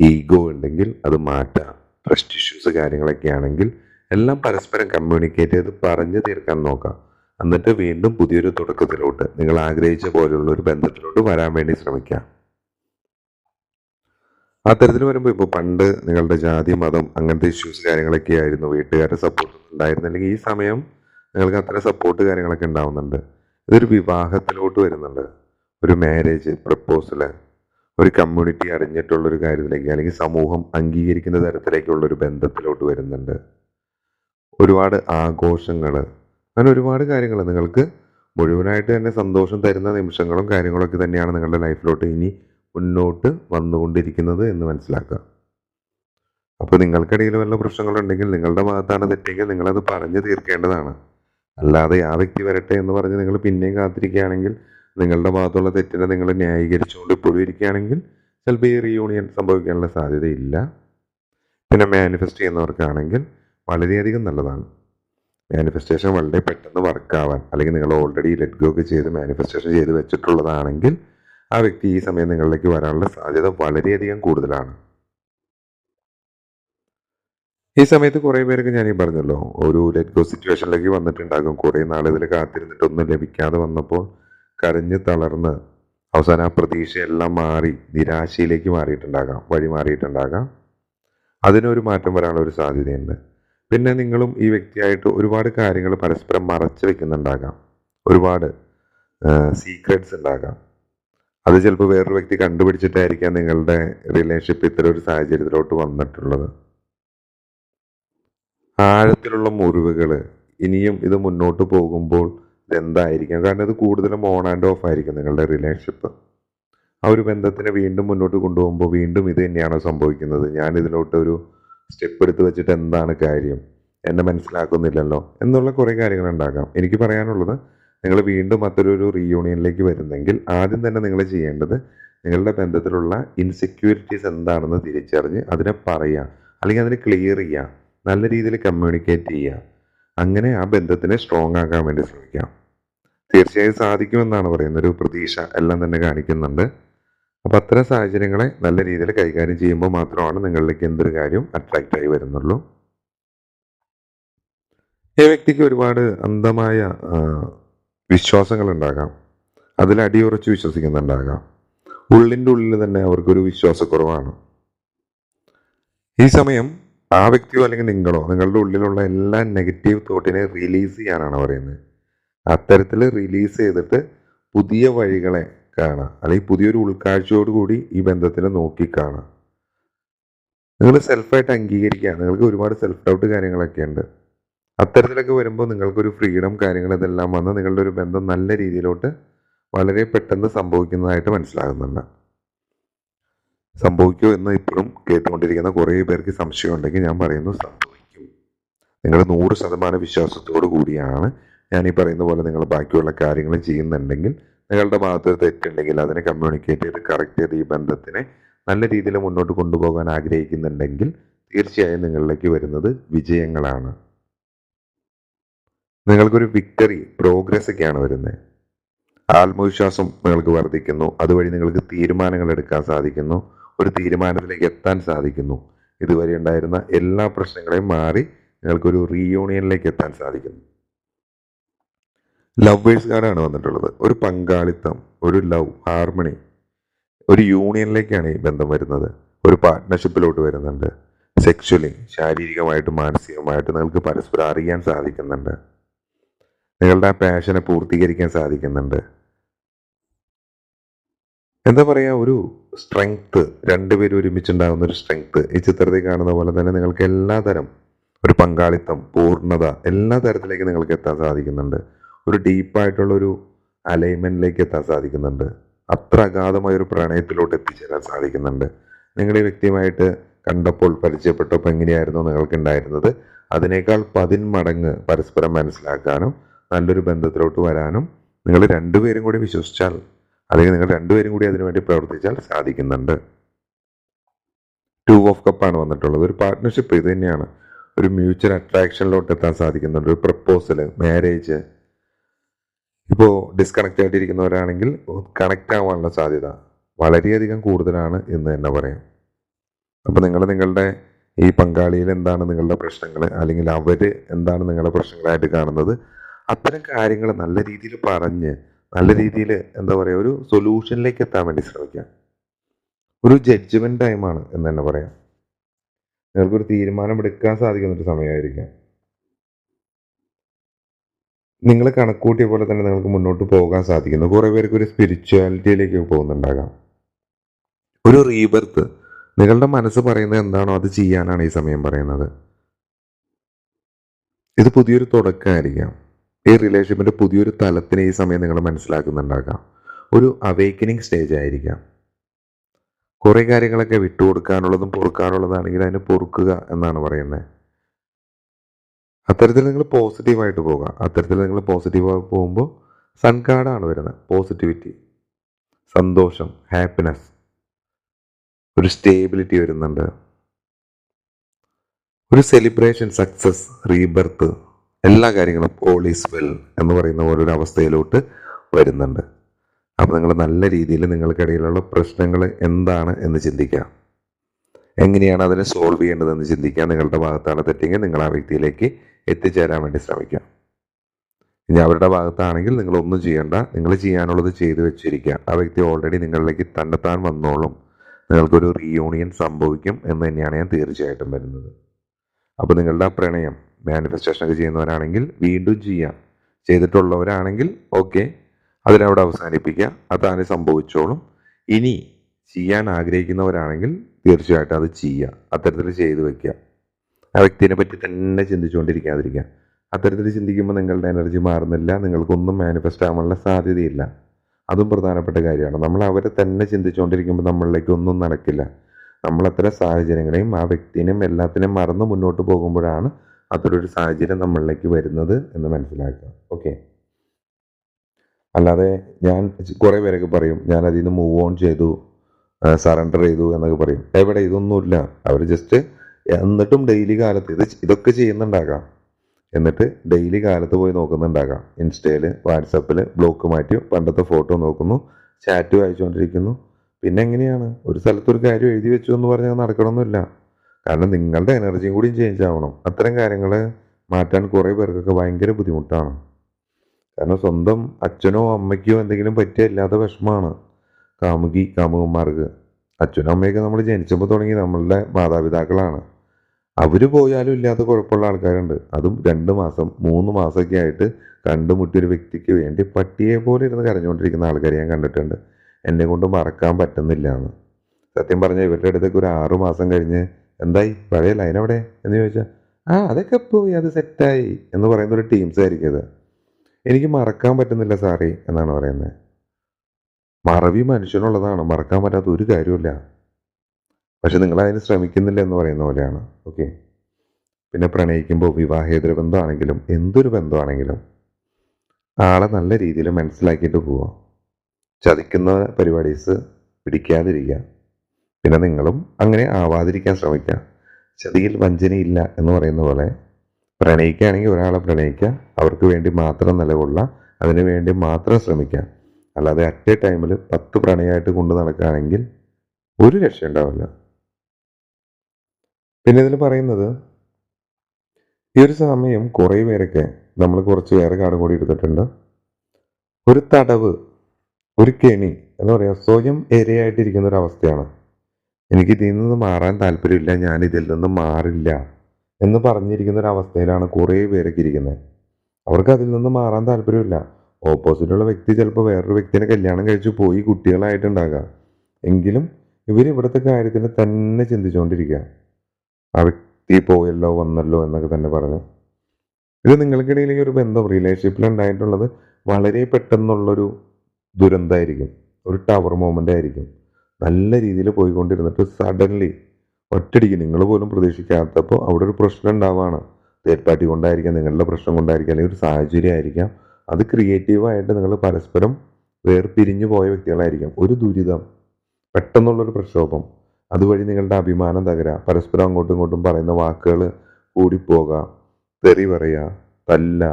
ഈഗോ ഉണ്ടെങ്കിൽ അത് മാറ്റാം. ട്രസ്റ്റ് ഇഷ്യൂസ് കാര്യങ്ങളൊക്കെ ആണെങ്കിൽ എല്ലാം പരസ്പരം കമ്മ്യൂണിക്കേറ്റ് ചെയ്ത് പറഞ്ഞു തീർക്കാൻ നോക്കാം. എന്നിട്ട് വീണ്ടും പുതിയൊരു തുടക്കത്തിലോട്ട് നിങ്ങൾ ആഗ്രഹിച്ച പോലെയുള്ള ഒരു ബന്ധത്തിലോട്ട് വരാൻ വേണ്ടി ശ്രമിക്കാം. അത്തരത്തിൽ വരുമ്പോൾ ഇപ്പോൾ പണ്ട് നിങ്ങളുടെ ജാതി മതം അങ്ങനത്തെ ഇഷ്യൂസ് കാര്യങ്ങളൊക്കെ ആയിരുന്നു. വീട്ടുകാരുടെ സപ്പോർട്ട് ഉണ്ടായിരുന്നില്ലെങ്കിൽ ഈ സമയം നിങ്ങൾക്ക് അത്ര സപ്പോർട്ട് കാര്യങ്ങളൊക്കെ ഉണ്ടാവുന്നുണ്ട്. ഇതൊരു വിവാഹത്തിലോട്ട് വരുന്നുണ്ട്. ഒരു മാരേജ് പ്രപ്പോസൽ ഒരു കമ്മ്യൂണിറ്റി അറിഞ്ഞിട്ടുള്ള ഒരു കാര്യത്തിലേക്ക് അല്ലെങ്കിൽ സമൂഹം അംഗീകരിക്കുന്ന തരത്തിലേക്കുള്ള ഒരു ബന്ധത്തിലോട്ട് വരുന്നുണ്ട്. ഒരുപാട് ആഘോഷങ്ങൾ അങ്ങനെ ഒരുപാട് കാര്യങ്ങൾ നിങ്ങൾക്ക് മുഴുവനായിട്ട് തന്നെ സന്തോഷം തരുന്ന നിമിഷങ്ങളും കാര്യങ്ങളൊക്കെ തന്നെയാണ് നിങ്ങളുടെ ലൈഫിലോട്ട് ഇനി മുന്നോട്ട് വന്നുകൊണ്ടിരിക്കുന്നത് എന്ന് മനസ്സിലാക്കുക. അപ്പോൾ നിങ്ങൾക്കിടയിൽ വല്ല പ്രശ്നങ്ങളുണ്ടെങ്കിൽ നിങ്ങളുടെ ഭാഗത്താണ് തെറ്റെങ്കിൽ നിങ്ങളത് പറഞ്ഞു തീർക്കേണ്ടതാണ്. അല്ലാതെ ആ വ്യക്തി വരട്ടെ എന്ന് പറഞ്ഞ് നിങ്ങൾ പിന്നെയും കാത്തിരിക്കുകയാണെങ്കിൽ നിങ്ങളുടെ ഭാഗത്തുള്ള തെറ്റിനെ നിങ്ങൾ ന്യായീകരിച്ചുകൊണ്ട് ഇപ്പോഴും ഇരിക്കുകയാണെങ്കിൽ ചിലപ്പോൾ ഈ റീയൂണിയൻ സംഭവിക്കാനുള്ള സാധ്യതയില്ല. പിന്നെ മാനിഫെസ്റ്റ് ചെയ്യുന്നവർക്കാണെങ്കിൽ വളരെയധികം നല്ലതാണ്. മാനിഫെസ്റ്റേഷൻ വളരെ പെട്ടെന്ന് വർക്കാവാൻ അല്ലെങ്കിൽ നിങ്ങൾ ഓൾറെഡി ലെറ്റ് ഗോ ഒക്കെ ചെയ്ത് മാനിഫെസ്റ്റേഷൻ ചെയ്ത് വെച്ചിട്ടുള്ളതാണെങ്കിൽ ആ വ്യക്തി ഈ സമയം നിങ്ങളിലേക്ക് വരാനുള്ള സാധ്യത വളരെയധികം കൂടുതലാണ്. ഈ സമയത്ത് കുറേ പേർക്ക് ഞാൻ ഈ പറഞ്ഞല്ലോ ഒരു ലെറ്റ് ഗോ സിറ്റുവേഷനിലേക്ക് വന്നിട്ടുണ്ടാകും. കുറേ നാൾ ഇതിൽ കാത്തിരുന്നിട്ട് ഒന്നും ലഭിക്കാതെ വന്നപ്പോൾ കരഞ്ഞ് തളർന്ന് അവസാനം ആ പ്രതീക്ഷയെല്ലാം മാറി നിരാശയിലേക്ക് മാറിയിട്ടുണ്ടാകാം വഴി മാറിയിട്ടുണ്ടാകാം. അതിനൊരു മാറ്റം വരാനുള്ള ഒരു സാധ്യതയുണ്ട്. പിന്നെ നിങ്ങളും ഈ വ്യക്തിയായിട്ട് ഒരുപാട് കാര്യങ്ങൾ പരസ്പരം മറച്ചു വെക്കുന്നുണ്ടാകാം. ഒരുപാട് സീക്രട്സ് ഉണ്ടാകാം. അത് ചിലപ്പോൾ വേറൊരു വ്യക്തി കണ്ടുപിടിച്ചിട്ടായിരിക്കാം നിങ്ങളുടെ റിലേഷൻഷിപ്പ് ഇത്തരം ഒരു സാഹചര്യത്തിലോട്ട് വന്നിട്ടുള്ളത്. ആഴത്തിലുള്ള മുറിവുകൾ ഇനിയും ഇത് മുന്നോട്ട് പോകുമ്പോൾ ഇതെന്തായിരിക്കാം? കാരണം ഇത് കൂടുതലും ഓൺ ആൻഡ് ഓഫ് ആയിരിക്കും നിങ്ങളുടെ റിലേഷൻഷിപ്പ് ആ ഒരു ബന്ധത്തിനെ വീണ്ടും മുന്നോട്ട് കൊണ്ടുപോകുമ്പോൾ വീണ്ടും ഇത് തന്നെയാണോ സംഭവിക്കുന്നത്? ഞാൻ ഇതിലോട്ട് ഒരു സ്റ്റെപ്പ് എടുത്ത് വെച്ചിട്ട് എന്താണ് കാര്യം? എന്നെ മനസ്സിലാക്കുന്നില്ലല്ലോ എന്നുള്ള കുറേ കാര്യങ്ങൾ ഉണ്ടാകാം. എനിക്ക് പറയാനുള്ളത് നിങ്ങൾ വീണ്ടും അത്തരൊരു റീയൂണിയനിലേക്ക് വരുന്നെങ്കിൽ ആദ്യം തന്നെ നിങ്ങൾ ചെയ്യേണ്ടത് നിങ്ങളുടെ ബന്ധത്തിലുള്ള ഇൻസെക്യൂരിറ്റീസ് എന്താണെന്ന് തിരിച്ചറിഞ്ഞ് അതിനെ പറയുക. അല്ലെങ്കിൽ അതിനെ ക്ലിയർ ചെയ്യുക. നല്ല രീതിയിൽ കമ്മ്യൂണിക്കേറ്റ് ചെയ്യുക. അങ്ങനെ ആ ബന്ധത്തിനെ സ്ട്രോങ് ആക്കാൻ വേണ്ടി ശ്രമിക്കാം തീർച്ചയായും സാധിക്കുമെന്നാണ് പറയുന്നത്. ഒരു പ്രതീക്ഷ എല്ലാം തന്നെ കാണിക്കുന്നുണ്ട്. അപ്പം അത്തരം സാഹചര്യങ്ങളെ നല്ല രീതിയിൽ കൈകാര്യം ചെയ്യുമ്പോൾ മാത്രമാണ് നിങ്ങളിലേക്ക് എന്തൊരു കാര്യം അട്രാക്റ്റ് ആയി വരുന്നുള്ളൂ. ഈ വ്യക്തിക്ക് ഒരുപാട് അന്ധമായ ഉണ്ടാകാം അതിൽ അടിയുറച്ച് വിശ്വസിക്കുന്നുണ്ടാകാം. ഉള്ളിന്റെ ഉള്ളിൽ തന്നെ അവർക്കൊരു വിശ്വാസക്കുറവാണ്. ഈ സമയം ആ വ്യക്തിയോ അല്ലെങ്കിൽ നിങ്ങളോ നിങ്ങളുടെ ഉള്ളിലുള്ള എല്ലാ നെഗറ്റീവ് തോട്ടിനെ റിലീസ് ചെയ്യാനാണ് പറയുന്നത്. അത്തരത്തിൽ റിലീസ് ചെയ്തിട്ട് പുതിയ വഴികളെ കാണുക. അല്ലെങ്കിൽ പുതിയൊരു ഉൾക്കാഴ്ചയോടുകൂടി ഈ ബന്ധത്തിനെ നോക്കി കാണാം നിങ്ങൾ സെൽഫായിട്ട് അംഗീകരിക്കുക. നിങ്ങൾക്ക് ഒരുപാട് സെൽഫ് ഡൗട്ട് കാര്യങ്ങളൊക്കെ ഉണ്ട്. അത്തരത്തിലൊക്കെ വരുമ്പോൾ നിങ്ങൾക്കൊരു ഫ്രീഡം കാര്യങ്ങൾ ഇതെല്ലാം വന്ന് നിങ്ങളുടെ ഒരു ബന്ധം നല്ല രീതിയിലോട്ട് വളരെ പെട്ടെന്ന് സംഭവിക്കുന്നതായിട്ട് മനസ്സിലാകുന്നുണ്ട്. സംഭവിക്കുമോ എന്ന് ഇപ്പോഴും കേട്ടുകൊണ്ടിരിക്കുന്ന കുറേ പേർക്ക് സംശയം ഉണ്ടെങ്കിൽ ഞാൻ പറയുന്നു സംഭവിക്കും. നിങ്ങൾ നൂറ് ശതമാനം വിശ്വാസത്തോടു കൂടിയാണ് ഞാൻ ഈ പറയുന്ന പോലെ നിങ്ങൾ ബാക്കിയുള്ള കാര്യങ്ങൾ ചെയ്യുന്നുണ്ടെങ്കിൽ നിങ്ങളുടെ ഭാഗത്ത് തെറ്റുണ്ടെങ്കിൽ അതിനെ കമ്മ്യൂണിക്കേറ്റ് ചെയ്ത് കറക്റ്റ് ചെയ്ത് ഈ ബന്ധത്തിനെ നല്ല രീതിയിൽ മുന്നോട്ട് കൊണ്ടുപോകാൻ ആഗ്രഹിക്കുന്നുണ്ടെങ്കിൽ തീർച്ചയായും നിങ്ങളിലേക്ക് വരുന്നത് വിജയങ്ങളാണ്. നിങ്ങൾക്കൊരു വിക്ടറി പ്രോഗ്രസ് ഒക്കെയാണ് വരുന്നത് ആത്മവിശ്വാസം നിങ്ങൾക്ക് വർദ്ധിക്കുന്നു. അതുവഴി നിങ്ങൾക്ക് തീരുമാനങ്ങൾ എടുക്കാൻ സാധിക്കുന്നു. ഒരു തീരുമാനത്തിലേക്ക് എത്താൻ സാധിക്കുന്നു. ഇതുവരെ ഉണ്ടായിരുന്ന എല്ലാ പ്രശ്നങ്ങളെയും മാറി നിങ്ങൾക്കൊരു റീയൂണിയനിലേക്ക് എത്താൻ സാധിക്കുന്നു. ലവേഴ്സ് കാർഡാണ് വന്നിട്ടുള്ളത്. ഒരു പങ്കാളിത്തം ഒരു ലവ് ഹാർമണി ഒരു യൂണിയനിലേക്കാണ് ഈ ബന്ധം വരുന്നത്. ഒരു പാർട്ട്ണർഷിപ്പിലോട്ട് വരുന്നുണ്ട്. സെക്ച്വലി ശാരീരികമായിട്ടും മാനസികമായിട്ടും നിങ്ങൾക്ക് പരസ്പരം അറിയാൻ സാധിക്കുന്നുണ്ട്. നിങ്ങളുടെ ആ പാഷനെ പൂർത്തീകരിക്കാൻ സാധിക്കുന്നുണ്ട്. എന്താ പറയുക ഒരു സ്ട്രെങ്ത് രണ്ടുപേരും ഒരുമിച്ചുണ്ടാകുന്ന ഒരു സ്ട്രെങ്ത് ഈ ചിത്രത്തിൽ കാണുന്ന പോലെ തന്നെ നിങ്ങൾക്ക് എല്ലാ തരം ഒരു പങ്കാളിത്തം പൂർണത എല്ലാ തരത്തിലേക്ക് നിങ്ങൾക്ക് എത്താൻ സാധിക്കുന്നുണ്ട്. ഒരു ഡീപ്പായിട്ടുള്ള ഒരു അലൈൻമെന്റിലേക്ക് എത്താൻ സാധിക്കുന്നുണ്ട്. അത്ര അഗാധമായ ഒരു പ്രണയത്തിലോട്ട് എത്തിച്ചേരാൻ സാധിക്കുന്നുണ്ട്. നിങ്ങൾ ഈ വ്യക്തിയുമായിട്ട് കണ്ടപ്പോൾ പരിചയപ്പെട്ടപ്പോൾ എങ്ങനെയായിരുന്നു നിങ്ങൾക്ക് ഉണ്ടായിരുന്നത് അതിനേക്കാൾ പതിന്മടങ്ങ് പരസ്പരം മനസ്സിലാക്കാനും നല്ലൊരു ബന്ധത്തിലോട്ട് വരാനും നിങ്ങൾ രണ്ടുപേരും കൂടി വിശ്വസിച്ചാൽ അല്ലെങ്കിൽ നിങ്ങൾ രണ്ടുപേരും കൂടി അതിനുവേണ്ടി പ്രവർത്തിച്ചാൽ സാധിക്കുന്നുണ്ട്. ടു ഓഫ് കപ്പാണ് വന്നിട്ടുള്ളത്. ഒരു പാർട്ട്ണർഷിപ്പ് ഇത് തന്നെയാണ്. ഒരു മ്യൂച്വൽ അട്രാക്ഷനിലോട്ട് എത്താൻ സാധിക്കുന്നുണ്ട്. ഒരു പ്രപ്പോസൽ മാരേജ് ഇപ്പോൾ ഡിസ്കണക്റ്റ് ആയിട്ടിരിക്കുന്നവരാണെങ്കിൽ കണക്റ്റ് ആവാനുള്ള സാധ്യത വളരെയധികം കൂടുതലാണ് എന്ന് തന്നെ പറയാം. അപ്പോൾ നിങ്ങൾ നിങ്ങളുടെ ഈ പങ്കാളിയിൽ എന്താണ് നിങ്ങളുടെ പ്രശ്നങ്ങൾ? അല്ലെങ്കിൽ അവർ എന്താണ് നിങ്ങളുടെ പ്രശ്നങ്ങളായിട്ട് കാണുന്നത്? അത്തരം കാര്യങ്ങൾ നല്ല രീതിയിൽ പറഞ്ഞ് നല്ല രീതിയിൽ എന്താ പറയുക ഒരു സൊല്യൂഷനിലേക്ക് എത്താൻ വേണ്ടി ശ്രമിക്കാം ഒരു ജഡ്ജ്മെന്റ് ടൈമാണ് എന്ന് തന്നെ പറയാം. നിങ്ങൾക്കൊരു തീരുമാനം എടുക്കാൻ സാധിക്കുന്ന ഒരു സമയമായിരിക്കാം. നിങ്ങൾ കണക്കൂട്ടിയ പോലെ തന്നെ നിങ്ങൾക്ക് മുന്നോട്ട് പോകാൻ സാധിക്കുന്നു. കുറേ പേർക്ക് ഒരു സ്പിരിച്വാലിറ്റിയിലേക്ക് പോകുന്നുണ്ടാകാം. ഒരു റീബർത്ത് നിങ്ങളുടെ മനസ്സ് പറയുന്നത് എന്താണോ അത് ചെയ്യാനാണ് ഈ സമയം പറയുന്നത്. ഇത് പുതിയൊരു തുടക്കമായിരിക്കാം. ഈ റിലേഷൻഷിപ്പിന്റെ പുതിയൊരു തലത്തിന് ഈ സമയം നിങ്ങൾ മനസ്സിലാക്കുന്നുണ്ടാകാം. ഒരു അവേക്കനിങ് സ്റ്റേജ് ആയിരിക്കാം. കുറേ കാര്യങ്ങളൊക്കെ വിട്ടുകൊടുക്കാനുള്ളതും പൊറുക്കാനുള്ളതാണെങ്കിൽ അതിന് പൊറുക്കുക എന്നാണ് പറയുന്നത്. അത്തരത്തിൽ നിങ്ങൾ പോസിറ്റീവായിട്ട് പോകുക അത്തരത്തിൽ നിങ്ങൾ പോസിറ്റീവായി പോകുമ്പോൾ സൺ കാർഡാണ് വരുന്നത്. പോസിറ്റിവിറ്റി സന്തോഷം ഹാപ്പിനെസ് ഒരു സ്റ്റേബിലിറ്റി വരുന്നുണ്ട്. ഒരു സെലിബ്രേഷൻ സക്സസ് റീബർത്ത് എല്ലാ കാര്യങ്ങളും ഓൾ ഈസ് വെൽ എന്ന് പറയുന്ന ഒരു അവസ്ഥയിലോട്ട് വരുന്നുണ്ട്. അപ്പോൾ നിങ്ങൾ നല്ല രീതിയിൽ നിങ്ങൾക്കിടയിലുള്ള പ്രശ്നങ്ങൾ എന്താണ് എന്ന് ചിന്തിക്കുക. എങ്ങനെയാണ് അതിനെ സോൾവ് ചെയ്യേണ്ടതെന്ന് ചിന്തിക്കുക. നിങ്ങളുടെ ഭാഗത്താണ് തെറ്റെങ്കിൽ നിങ്ങൾ ആ വ്യക്തിയിലേക്ക് എത്തിച്ചേരാൻ വേണ്ടി ശ്രമിക്കുക. ഇനി അവരുടെ ഭാഗത്താണെങ്കിൽ നിങ്ങൾ ഒന്നും ചെയ്യേണ്ട. നിങ്ങൾ ചെയ്യാനുള്ളത് ചെയ്തു വെച്ചിരിക്കുക. ആ വ്യക്തി ഓൾറെഡി നിങ്ങളിലേക്ക് തന്നെത്താൻ വന്നോളും. നിങ്ങൾക്കൊരു റീയൂണിയൻ സംഭവിക്കും എന്ന് തന്നെയാണ് ഞാൻ തീർച്ചയായിട്ടും വരുന്നത്. അപ്പോൾ നിങ്ങളുടെ ആ പ്രണയം മാനിഫെസ്റ്റേഷൻ ഒക്കെ ചെയ്യുന്നവരാണെങ്കിൽ വീണ്ടും ചെയ്യാം. ചെയ്തിട്ടുള്ളവരാണെങ്കിൽ ഓക്കെ അതിനവിടെ അവസാനിപ്പിക്കുക. അതാണ് സംഭവിച്ചോളും. ഇനി ചെയ്യാൻ ആഗ്രഹിക്കുന്നവരാണെങ്കിൽ തീർച്ചയായിട്ടും അത് ചെയ്യുക. അത്തരത്തിൽ ചെയ്തു വെക്കുക. ആ വ്യക്തിനെ പറ്റി തന്നെ ചിന്തിച്ചുകൊണ്ടിരിക്കാതിരിക്കുക. അത്തരത്തിൽ ചിന്തിക്കുമ്പോൾ നിങ്ങളുടെ എനർജി മാറുന്നില്ല. നിങ്ങൾക്കൊന്നും മാനിഫെസ്റ്റ് ആവാനുള്ള സാധ്യതയില്ല. അതും പ്രധാനപ്പെട്ട കാര്യമാണ്. നമ്മൾ അവരെ തന്നെ ചിന്തിച്ചുകൊണ്ടിരിക്കുമ്പോൾ നമ്മളിലേക്ക് ഒന്നും നടക്കില്ല. നമ്മളത്ര സാഹചര്യങ്ങളെയും ആ വ്യക്തിനെയും എല്ലാത്തിനെയും മറന്ന് മുന്നോട്ട് പോകുമ്പോഴാണ് അത്തരൊരു സാഹചര്യം നമ്മളിലേക്ക് വരുന്നത് എന്ന് മനസ്സിലാക്കുക. ഓക്കെ അല്ലാതെ ഞാൻ കുറേ പേരൊക്കെ പറയും ഞാൻ അതിൽ നിന്ന് മൂവ് ഓൺ ചെയ്തു സറണ്ടർ ചെയ്തു എന്നൊക്കെ പറയും. എവിടെ? ഇതൊന്നുമില്ല. അവർ ജസ്റ്റ് എന്നിട്ടും ഡെയിലി കാലത്ത് ഇത് ഇതൊക്കെ ചെയ്യുന്നുണ്ടാകാം. എന്നിട്ട് ഡെയിലി കാലത്ത് പോയി നോക്കുന്നുണ്ടാകാം. ഇൻസ്റ്റയിൽ വാട്സപ്പിൽ ബ്ലോക്ക് മാറ്റി പണ്ടത്തെ ഫോട്ടോ നോക്കുന്നു ചാറ്റ് വായിച്ചുകൊണ്ടിരിക്കുന്നു പിന്നെ എങ്ങനെയാണ്? ഒരു സ്ഥലത്തൊരു കാര്യം എഴുതി വെച്ചു എന്ന് പറഞ്ഞാൽ നടക്കണമെന്നില്ല കാരണം നിങ്ങളുടെ എനർജിയും കൂടി ചേഞ്ച് ആവണം. അത്തരം കാര്യങ്ങൾ മാറ്റാൻ കുറേ പേർക്കൊക്കെ ഭയങ്കര ബുദ്ധിമുട്ടാണ്. കാരണം സ്വന്തം അച്ഛനോ അമ്മയ്ക്കോ എന്തെങ്കിലും പറ്റിയ ഇല്ലാത്ത വിഷമമാണ് കാമുകി കാമുകന്മാർക്ക്. അച്ഛനും അമ്മയൊക്കെ നമ്മൾ ജനിച്ചപ്പോൾ തുടങ്ങി നമ്മളുടെ മാതാപിതാക്കളാണ്. അവർ പോയാലും ഇല്ലാത്ത കുഴപ്പമുള്ള ആൾക്കാരുണ്ട്. അതും രണ്ട് മാസം മൂന്ന് മാസമൊക്കെ ആയിട്ട് കണ്ടുമുട്ടിയ ഒരു വ്യക്തിക്ക് വേണ്ടി പട്ടിയെ പോലെ ഇരുന്ന് കരഞ്ഞുകൊണ്ടിരിക്കുന്ന ആൾക്കാരെ ഞാൻ കണ്ടിട്ടുണ്ട്. എന്നെ കൊണ്ട് മറക്കാൻ പറ്റുന്നില്ല എന്ന്. സത്യം പറഞ്ഞാൽ ഇവരുടെ അടുത്തേക്ക് ഒരു ആറു മാസം കഴിഞ്ഞ് എന്തായി? പഴയ ലൈൻ എവിടെ? എന്ന് ചോദിച്ചാൽ ആ അതൊക്കെ പോയി അത് സെറ്റായി എന്ന് പറയുന്ന ഒരു ടീംസ് ആയിരിക്കും അത് എനിക്ക് മറക്കാൻ പറ്റുന്നില്ല സാറി എന്നാണ് പറയുന്നത് മറവി മനുഷ്യനുള്ളതാണ് മറക്കാൻ പറ്റാത്ത ഒരു കാര്യമില്ല പക്ഷെ നിങ്ങൾ അതിന് ശ്രമിക്കുന്നില്ല എന്ന് പറയുന്ന പോലെയാണ് ഓക്കെ പിന്നെ പ്രണയിക്കുമ്പോൾ വിവാഹേതര ബന്ധമാണെങ്കിലും എന്തൊരു ബന്ധമാണെങ്കിലും ആളെ നല്ല രീതിയിൽ മനസ്സിലാക്കിയിട്ട് പോവുക. ചതിക്കുന്ന പരിപാടീസ് പിടിക്കാതിരിക്കുക. പിന്നെ നിങ്ങളും അങ്ങനെ ആവാതിരിക്കാൻ ശ്രമിക്കുക. ചതിയിൽ വഞ്ചനയില്ല എന്ന് പറയുന്ന പോലെ പ്രണയിക്കുകയാണെങ്കിൽ ഒരാളെ പ്രണയിക്കുക. അവർക്ക് വേണ്ടി മാത്രം നിലകൊള്ളുക. അതിനു വേണ്ടി മാത്രം ശ്രമിക്കുക. അല്ലാതെ അറ്റ് എ ടൈമിൽ പത്ത് പ്രണയമായിട്ട് കൊണ്ടു നടക്കുകയാണെങ്കിൽ ഒരു രക്ഷ ഉണ്ടാവില്ല. പിന്നെ ഇതിൽ പറയുന്നത് ഈ ഒരു സമയം കുറേ പേരൊക്കെ നമ്മൾ കുറച്ച് വേറെ കാട് കൂടി എടുത്തിട്ടുണ്ട്. ഒരു തടവ് ഒരു കെണി എന്ന് പറയാം. സ്വയം ഏരിയായിട്ടിരിക്കുന്ന ഒരു അവസ്ഥയാണ്. എനിക്ക് ഇതിൽ നിന്ന് മാറാൻ താല്പര്യമില്ല ഞാൻ ഇതിൽ നിന്ന് മാറില്ല എന്ന് പറഞ്ഞിരിക്കുന്ന ഒരു അവസ്ഥയിലാണ് കുറേ പേരൊക്കെ ഇരിക്കുന്നത്. അവർക്ക് അതിൽ നിന്ന് മാറാൻ താല്പര്യമില്ല. ഓപ്പോസിറ്റുള്ള വ്യക്തി ചിലപ്പോൾ വേറൊരു വ്യക്തിനെ കല്യാണം കഴിച്ച് പോയി കുട്ടികളായിട്ടുണ്ടാകാം. എങ്കിലും ഇവർ ഇവിടുത്തെ കാര്യത്തിന് തന്നെ ചിന്തിച്ചുകൊണ്ടിരിക്കുക. ആ വ്യക്തി പോയല്ലോ വന്നല്ലോ എന്നൊക്കെ തന്നെ പറഞ്ഞു. ഇത് നിങ്ങൾക്കിടയിൽ ഒരു ബന്ധം റിലേഷൻഷിപ്പിൽ ഉണ്ടായിട്ടുള്ളത് വളരെ പെട്ടെന്നുള്ളൊരു ദുരന്തമായിരിക്കും. ഒരു ടവർ മൂമെന്റ് ആയിരിക്കും. നല്ല രീതിയിൽ പോയിക്കൊണ്ടിരുന്നിട്ട് സഡൻലി ഒറ്റടിക്ക് നിങ്ങൾ പോലും പ്രതീക്ഷിക്കാത്തപ്പോൾ അവിടെ ഒരു പ്രശ്നം ഉണ്ടാവുകയാണ്. തേർഡ് പാർട്ടി കൊണ്ടായിരിക്കാം നിങ്ങളുടെ പ്രശ്നം കൊണ്ടായിരിക്കാം അല്ലെങ്കിൽ ഒരു സാഹചര്യം ആയിരിക്കാം. അത് ക്രിയേറ്റീവായിട്ട് നിങ്ങൾ പരസ്പരം വേർപിരിഞ്ഞു പോയ വ്യക്തികളായിരിക്കാം. ഒരു ദുരിതം പെട്ടെന്നുള്ളൊരു പ്രക്ഷോഭം. അതുവഴി നിങ്ങളുടെ അഭിമാനം തകരാ. പരസ്പരം അങ്ങോട്ടും ഇങ്ങോട്ടും പറയുന്ന വാക്കുകൾ കൂടിപ്പോകുക തെറി പറയുക തല്ല.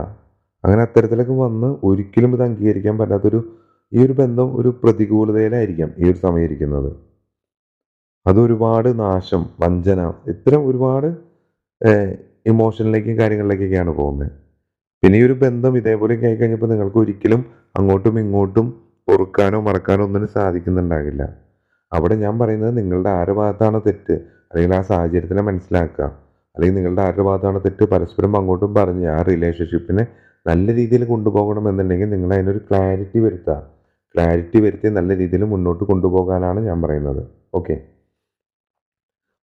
അങ്ങനെ അത്തരത്തിലൊക്കെ വന്ന് ഒരിക്കലും ഇത് അംഗീകരിക്കാൻ പറ്റാത്തൊരു ഈ ഒരു ബന്ധം ഒരു പ്രതികൂലതയിലായിരിക്കാം ഈ ഒരു സമയം ഇരിക്കുന്നത്. അത് ഒരുപാട് നാശം വഞ്ചന ഇത്തരം ഒരുപാട് ഇമോഷനിലേക്കും കാര്യങ്ങളിലേക്കൊക്കെയാണ് പോകുന്നത്. പിന്നെ ഈ ഒരു ബന്ധം ഇതേപോലെ ആയി കഴിഞ്ഞപ്പോൾ നിങ്ങൾക്ക് ഒരിക്കലും അങ്ങോട്ടും ഇങ്ങോട്ടും പൊറുക്കാനോ മറക്കാനോ ഒന്നിനും സാധിക്കുന്നുണ്ടാകില്ല. അവിടെ ഞാൻ പറയുന്നത് നിങ്ങളുടെ ആരുടെ ഭാഗത്താണ് തെറ്റ് അല്ലെങ്കിൽ ആ സാഹചര്യത്തിനെ മനസ്സിലാക്കുക. അല്ലെങ്കിൽ നിങ്ങളുടെ ആരുടെ ഭാഗത്താണ് തെറ്റ് പരസ്പരം അങ്ങോട്ടും പറഞ്ഞ് ആ റിലേഷൻഷിപ്പിനെ നല്ല രീതിയിൽ കൊണ്ടുപോകണം എന്നുണ്ടെങ്കിൽ നിങ്ങൾ അതിനൊരു ക്ലാരിറ്റി വരുത്തുക. ക്ലാരിറ്റി വരുത്തി നല്ല രീതിയിൽ മുന്നോട്ട് കൊണ്ടുപോകാനാണ് ഞാൻ പറയുന്നത്. ഓക്കെ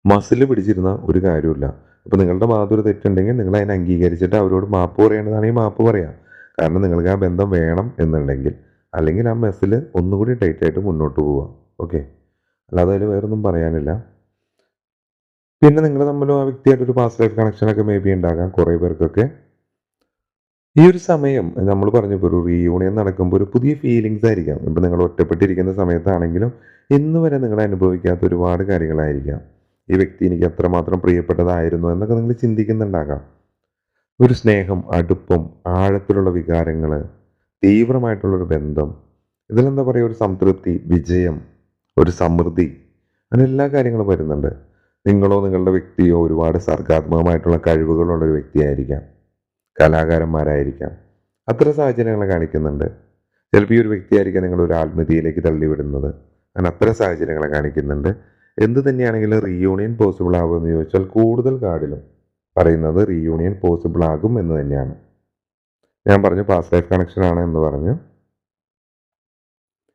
മസിൽ പിടിച്ചിരുന്ന ഒരു കാര്യമില്ല അപ്പോൾ നിങ്ങളുടെ ഭാഗത്ത് ഒരു തെറ്റുണ്ടെങ്കിൽ നിങ്ങൾ അതിനെ അംഗീകരിച്ചിട്ട് അവരോട് മാപ്പ് പറയേണ്ടതാണെങ്കിൽ മാപ്പ് പറയാം. കാരണം നിങ്ങൾക്ക് ആ ബന്ധം വേണം എന്നുണ്ടെങ്കിൽ അല്ലെങ്കിൽ ആ മെസ്സിൽ ഒന്നുകൂടി ടൈറ്റ് ആയിട്ട് മുന്നോട്ട് പോവുക. ഓക്കെ അല്ലാതെ അതിൽ വേറൊന്നും പറയാനില്ല. പിന്നെ നിങ്ങൾ തമ്മിലും ആ വ്യക്തിയായിട്ട് ഒരു ലൈഫ് കണക്ഷനൊക്കെ മേ ബി ഉണ്ടാകാം. കുറേ പേർക്കൊക്കെ. ഈ ഒരു സമയം നമ്മൾ പറഞ്ഞു ഒരു റീയൂണിയൻ നടക്കുമ്പോൾ ഒരു പുതിയ ഫീലിങ്സ് ആയിരിക്കാം. ഇപ്പം നിങ്ങൾ ഒറ്റപ്പെട്ടിരിക്കുന്ന സമയത്താണെങ്കിലും ഇന്ന് വരെ നിങ്ങൾ അനുഭവിക്കാത്ത ഒരുപാട് കാര്യങ്ങളായിരിക്കാം. ഈ വ്യക്തി എനിക്ക് അത്രമാത്രം പ്രിയപ്പെട്ടതായിരുന്നു എന്നൊക്കെ നിങ്ങൾ ചിന്തിക്കുന്നുണ്ടാകാം. ഒരു സ്നേഹം അടുപ്പം ആഴത്തിലുള്ള വികാരങ്ങൾ തീവ്രമായിട്ടുള്ളൊരു ബന്ധം ഇതിലെന്താ പറയുക ഒരു സംതൃപ്തി വിജയം ഒരു സമൃദ്ധി അങ്ങനെ എല്ലാ കാര്യങ്ങളും വരുന്നുണ്ട്. നിങ്ങളോ നിങ്ങളുടെ വ്യക്തിയോ ഒരുപാട് സർഗാത്മകമായിട്ടുള്ള കഴിവുകളുള്ള ഒരു വ്യക്തിയായിരിക്കാം. കലാകാരന്മാരായിരിക്കാം. അത്തരം സാഹചര്യങ്ങൾ കാണിക്കുന്നുണ്ട്. ചിലപ്പോൾ ഈ ഒരു വ്യക്തിയായിരിക്കാം നിങ്ങൾ ഒരു ആത്മീയതയിലേക്ക് തള്ളിവിടുന്നത്. അങ്ങനെ അത്തരം സാഹചര്യങ്ങൾ കാണിക്കുന്നുണ്ട്. എന്ത് തന്നെയാണെങ്കിലും റീയൂണിയൻ പോസിബിൾ ആകുമെന്ന് ചോദിച്ചാൽ കൂടുതൽ കാർഡിലും പറയുന്നത് റീയൂണിയൻ പോസിബിൾ ആകും എന്ന് തന്നെയാണ്. ഞാൻ പറഞ്ഞു പാസ് ലൈഫ് കണക്ഷൻ ആണ് എന്ന് പറഞ്ഞു.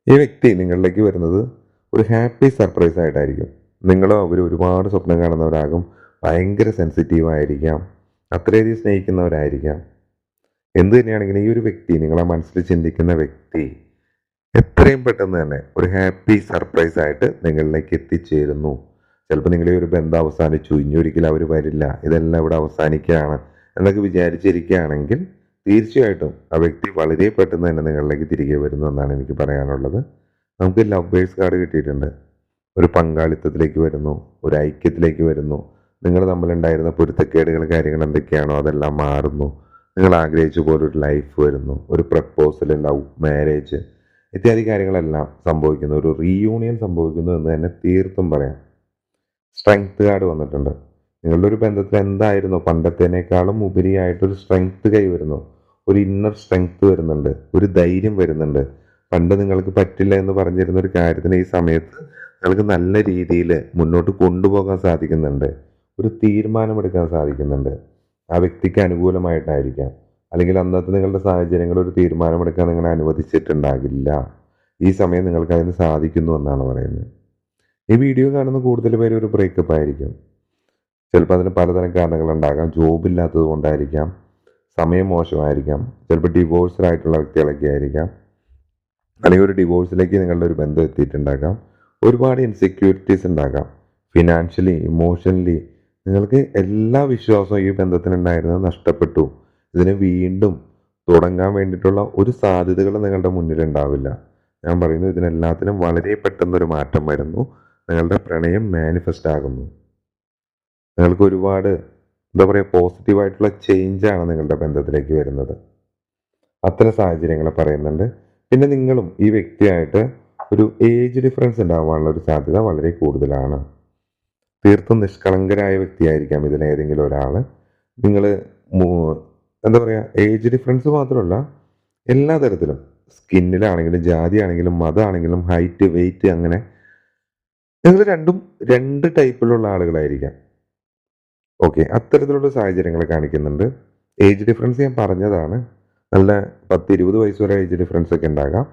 ഈ വ്യക്തി നിങ്ങളിലേക്ക് വരുന്നത് ഒരു ഹാപ്പി സർപ്രൈസ് ആയിട്ടായിരിക്കും. നിങ്ങളോ അവർ ഒരുപാട് സ്വപ്നം കാണുന്നവരാകും. ഭയങ്കര സെൻസിറ്റീവ് ആയിരിക്കാം. അത്രയധികം സ്നേഹിക്കുന്നവരായിരിക്കാം. എന്ത് തന്നെയാണെങ്കിലും ഈ ഒരു വ്യക്തി നിങ്ങളെ മനസ്സിൽ ചിന്തിക്കുന്ന വ്യക്തി എത്രയും പെട്ടെന്ന് തന്നെ ഒരു ഹാപ്പി സർപ്രൈസ് ആയിട്ട് നിങ്ങളിലേക്ക് എത്തിച്ചേരുന്നു. ചിലപ്പോൾ നിങ്ങളെ ഒരു ബന്ധം അവസാനിച്ചു ഇനി ഒരിക്കലും അവർ വരില്ല ഇതെല്ലാം ഇവിടെ അവസാനിക്കുകയാണ് എന്നൊക്കെ വിചാരിച്ചിരിക്കുകയാണെങ്കിൽ തീർച്ചയായിട്ടും ആ വ്യക്തി വളരെ പെട്ടെന്ന് തന്നെ നിങ്ങളിലേക്ക് തിരികെ വരുന്നു എന്നാണ് എനിക്ക് പറയാനുള്ളത്. നമുക്ക് ലവ് ബേഴ്സ് കാർഡ് കിട്ടിയിട്ടുണ്ട്. ഒരു പങ്കാളിത്തത്തിലേക്ക് വരുന്നു ഒരു ഐക്യത്തിലേക്ക് വരുന്നു. നിങ്ങൾ തമ്മിലുണ്ടായിരുന്ന പൊരുത്തക്കേടുകൾ കാര്യങ്ങൾ എന്തൊക്കെയാണോ അതെല്ലാം മാറുന്നു. നിങ്ങൾ ആഗ്രഹിച്ച പോലെ ഒരു ലൈഫ് വരുന്നു ഒരു പ്രപ്പോസൽ ലവ് മാരേജ് ഇത്യാദി കാര്യങ്ങളെല്ലാം സംഭവിക്കുന്നു. ഒരു റീയൂണിയൻ സംഭവിക്കുന്നു എന്ന് തന്നെ തീർത്തും പറയാം. സ്ട്രെങ്ത് കാർഡ് വന്നിട്ടുണ്ട്. നിങ്ങളുടെ ഒരു ബന്ധത്തിൽ എന്തായിരുന്നു? പണ്ടത്തേനേക്കാളും ഉപരിയായിട്ടൊരു സ്ട്രെങ്ത് കൈവരുന്നു ഒരു ഇന്നർ സ്ട്രെങ്ത് വരുന്നുണ്ട്. ഒരു ധൈര്യം വരുന്നുണ്ട്. പണ്ട് നിങ്ങൾക്ക് പറ്റില്ല എന്ന് പറഞ്ഞിരുന്ന ഒരു കാര്യത്തിന് ഈ സമയത്ത് നിങ്ങൾക്ക് നല്ല രീതിയിൽ മുന്നോട്ട് കൊണ്ടുപോകാൻ സാധിക്കുന്നുണ്ട്. ഒരു തീരുമാനമെടുക്കാൻ സാധിക്കുന്നുണ്ട്. ആ വ്യക്തിക്ക് അനുകൂലമായിട്ടായിരിക്കാം. അല്ലെങ്കിൽ അന്നത്തെ നിങ്ങളുടെ സാഹചര്യങ്ങൾ ഒരു തീരുമാനമെടുക്കാൻ നിങ്ങളെ അനുവദിച്ചിട്ടുണ്ടാകില്ല. ഈ സമയം നിങ്ങൾക്ക് അതിന് സാധിക്കുന്നു എന്നാണ് പറയുന്നത്. ഈ വീഡിയോ കാണുന്ന കൂടുതൽ പേര് ഒരു ബ്രേക്കപ്പ് ആയിരിക്കും. ചിലപ്പോൾ അതിന് പലതരം കാരണങ്ങളുണ്ടാകാം ജോബ് ഇല്ലാത്തത് കൊണ്ടായിരിക്കാം. സമയം മോശമായിരിക്കാം. ചിലപ്പോൾ ഡിവോഴ്സ്ഡ് ആയിട്ടുള്ള വ്യക്തികളൊക്കെ ആയിരിക്കാം. അല്ലെങ്കിൽ ഒരു ഡിവോഴ്സിലേക്ക് നിങ്ങളുടെ ഒരു ബന്ധം എത്തിയിട്ടുണ്ടാകാം. ഒരുപാട് ഇൻസെക്യൂരിറ്റീസ് ഉണ്ടാകാം. ഫിനാൻഷ്യലി ഇമോഷണലി നിങ്ങൾക്ക് എല്ലാ വിശ്വാസവും ഈ ബന്ധത്തിനുണ്ടായിരുന്നത് നഷ്ടപ്പെട്ടു. ഇതിനെ വീണ്ടും തുടങ്ങാൻ വേണ്ടിയിട്ടുള്ള ഒരു സാധ്യതകൾ നിങ്ങളുടെ മുന്നിൽ ഉണ്ടാവില്ല ഞാൻ പറയുന്നു ഇതിനെല്ലാത്തിനും വളരെ പെട്ടെന്നൊരു മാറ്റം വരുന്നു. നിങ്ങളുടെ പ്രണയം മാനിഫെസ്റ്റ് ആകുന്നു. നിങ്ങൾക്ക് ഒരുപാട് എന്താ പറയുക പോസിറ്റീവായിട്ടുള്ള ചേഞ്ചാണ് നിങ്ങളുടെ ബന്ധത്തിലേക്ക് വരുന്നത്. അത്തരം സാഹചര്യങ്ങൾ പറയുന്നുണ്ട്. പിന്നെ നിങ്ങളും ഈ വ്യക്തിയായിട്ട് ഒരു ഏജ് ഡിഫറൻസ് ഉണ്ടാവാനുള്ള ഒരു സാധ്യത വളരെ കൂടുതലാണ്. തീർത്തും നിഷ്കളങ്കരായ വ്യക്തിയായിരിക്കാം ഇതിലേതെങ്കിലും ഒരാൾ നിങ്ങൾ എന്താ പറയുക ഏജ് ഡിഫറൻസ് മാത്രമല്ല എല്ലാ തരത്തിലും. സ്കിന്നിലാണെങ്കിലും ജാതി ആണെങ്കിലും മതമാണെങ്കിലും ഹൈറ്റ് വെയിറ്റ് അങ്ങനെ നിങ്ങൾ രണ്ടും രണ്ട് ടൈപ്പിലുള്ള ആളുകളായിരിക്കാം. ഓക്കെ അത്തരത്തിലുള്ള സാഹചര്യങ്ങൾ കാണിക്കുന്നുണ്ട്. ഏജ് ഡിഫറൻസ് ഞാൻ പറഞ്ഞതാണ്. നല്ല പത്ത് ഇരുപത് വയസ്സ് വരെ ഏജ് ഡിഫറൻസ് ഒക്കെ ഉണ്ടാകാം.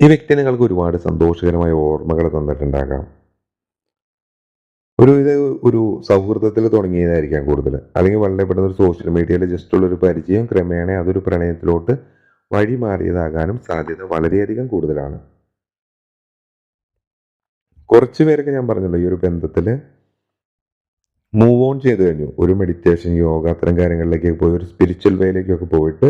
ഈ വ്യക്തി നിങ്ങൾക്ക് ഒരുപാട് സന്തോഷകരമായ ഓർമ്മകൾ തന്നിട്ടുണ്ടാകാം. ഒരു ഇത് ഒരു സൗഹൃദത്തിൽ തുടങ്ങിയതായിരിക്കാം കൂടുതൽ. അല്ലെങ്കിൽ വളരെ പെട്ടെന്ന് ഒരു സോഷ്യൽ മീഡിയയിൽ ജസ്റ്റ് ഉള്ള ഒരു പരിചയം ക്രമേണ അതൊരു പ്രണയത്തിലോട്ട് വഴി മാറിയതാകാനും സാധ്യത വളരെയധികം കൂടുതലാണ്. കുറച്ച് പേരൊക്കെ ഞാൻ പറഞ്ഞല്ലോ ഈ ഒരു ബന്ധത്തിൽ മൂവ് ഓൺ ചെയ്ത് കഴിഞ്ഞു. ഒരു മെഡിറ്റേഷൻ യോഗ അത്തരം കാര്യങ്ങളിലേക്കൊക്കെ പോയി ഒരു സ്പിരിച്വൽ വേയിലേക്കൊക്കെ പോയിട്ട്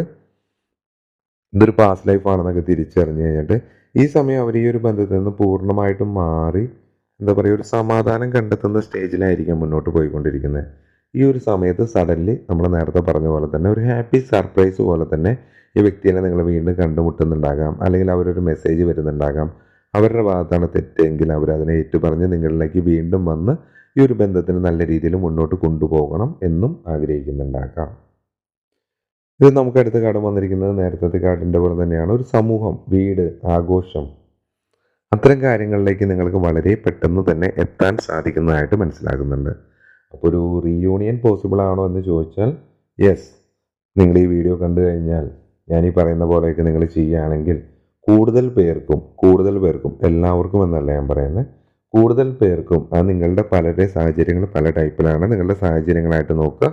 ഇതൊരു പാസ്റ്റ് ലൈഫ് ആണെന്നൊക്കെ തിരിച്ചറിഞ്ഞു കഴിഞ്ഞിട്ട് ഈ സമയം അവർ ഈ ഒരു ബന്ധത്തിൽ നിന്ന് പൂർണമായിട്ടും മാറി എന്താ പറയുക ഒരു സമാധാനം കണ്ടെത്തുന്ന സ്റ്റേജിലായിരിക്കും മുന്നോട്ട് പോയിക്കൊണ്ടിരിക്കുന്നത്. ഈ ഒരു സമയത്ത് സഡൻലി നമ്മൾ നേരത്തെ പറഞ്ഞ പോലെ തന്നെ ഒരു ഹാപ്പി സർപ്രൈസ് പോലെ തന്നെ ഈ വ്യക്തിനെ നിങ്ങൾ വീണ്ടും കണ്ടുമുട്ടുന്നുണ്ടാകാം. അല്ലെങ്കിൽ അവരൊരു മെസ്സേജ് വരുന്നുണ്ടാകാം. അവരുടെ ഭാഗത്താണ് തെറ്റെങ്കിൽ അവരതിനെ ഏറ്റുപറഞ്ഞ് നിങ്ങളിലേക്ക് വീണ്ടും വന്ന് ഈ ഒരു ബന്ധത്തിന് നല്ല രീതിയിൽ മുന്നോട്ട് കൊണ്ടുപോകണം എന്നും ആഗ്രഹിക്കുന്നുണ്ടാക്കാം ഇത് നമുക്ക് അടുത്ത കാർഡ് വന്നിരിക്കുന്നത് നേരത്തെ കാർഡിന്റെ പോലെ തന്നെയാണ്. ഒരു സമൂഹം വീട് ആഘോഷം അത്തരം കാര്യങ്ങളിലേക്ക് നിങ്ങൾക്ക് വളരെ പെട്ടെന്ന് തന്നെ എത്താൻ സാധിക്കുന്നതായിട്ട് മനസ്സിലാകുന്നുണ്ട്. അപ്പോൾ ഒരു റീയൂണിയൻ പോസിബിൾ ആണോ എന്ന് ചോദിച്ചാൽ യെസ് നിങ്ങൾ ഈ വീഡിയോ കണ്ടു കഴിഞ്ഞാൽ ഞാൻ ഈ പറയുന്ന പോലെയൊക്കെ നിങ്ങൾ ചെയ്യുകയാണെങ്കിൽ കൂടുതൽ പേർക്കും കൂടുതൽ പേർക്കും എല്ലാവർക്കും എന്നല്ല ഞാൻ പറയുന്നത് കൂടുതൽ പേർക്കും അത് നിങ്ങളുടെ പലരുടെ സാഹചര്യങ്ങൾ പല ടൈപ്പിലാണ് നിങ്ങളുടെ സാഹചര്യങ്ങളായിട്ട് നോക്കുക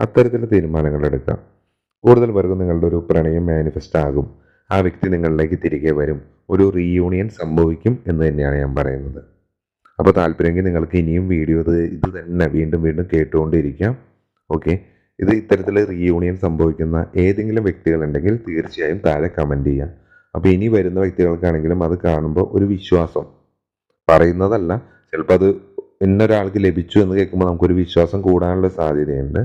അത്തരത്തിലുള്ള തീരുമാനങ്ങൾ എടുക്കുക. കൂടുതൽ പേർക്കും നിങ്ങളുടെ ഒരു പ്രണയം മാനിഫെസ്റ്റ് ആകും. ആ വ്യക്തി നിങ്ങളിലേക്ക് തിരികെ വരും. ഒരു റീയൂണിയൻ സംഭവിക്കും എന്ന് തന്നെയാണ് ഞാൻ പറയുന്നത്. അപ്പോൾ താല്പര്യമെങ്കിൽ നിങ്ങൾക്ക് ഇനിയും വീഡിയോ ഇത് ഇത് തന്നെ വീണ്ടും വീണ്ടും കേട്ടുകൊണ്ടിരിക്കാം. ഓക്കെ ഇത് ഇത്തരത്തിൽ റീയൂണിയൻ സംഭവിക്കുന്ന ഏതെങ്കിലും വ്യക്തികളുണ്ടെങ്കിൽ തീർച്ചയായും താഴെ കമന്റ് ചെയ്യാം. അപ്പോൾ ഇനി വരുന്ന വ്യക്തികൾക്കാണെങ്കിലും അത് കാണുമ്പോൾ ഒരു വിശ്വാസം. പറയുന്നതല്ല ചിലപ്പോൾ അത് ഇന്നൊരാൾക്ക് ലഭിച്ചു എന്ന് കേൾക്കുമ്പോൾ നമുക്കൊരു വിശ്വാസം കൂടാനുള്ള സാധ്യതയുണ്ട്.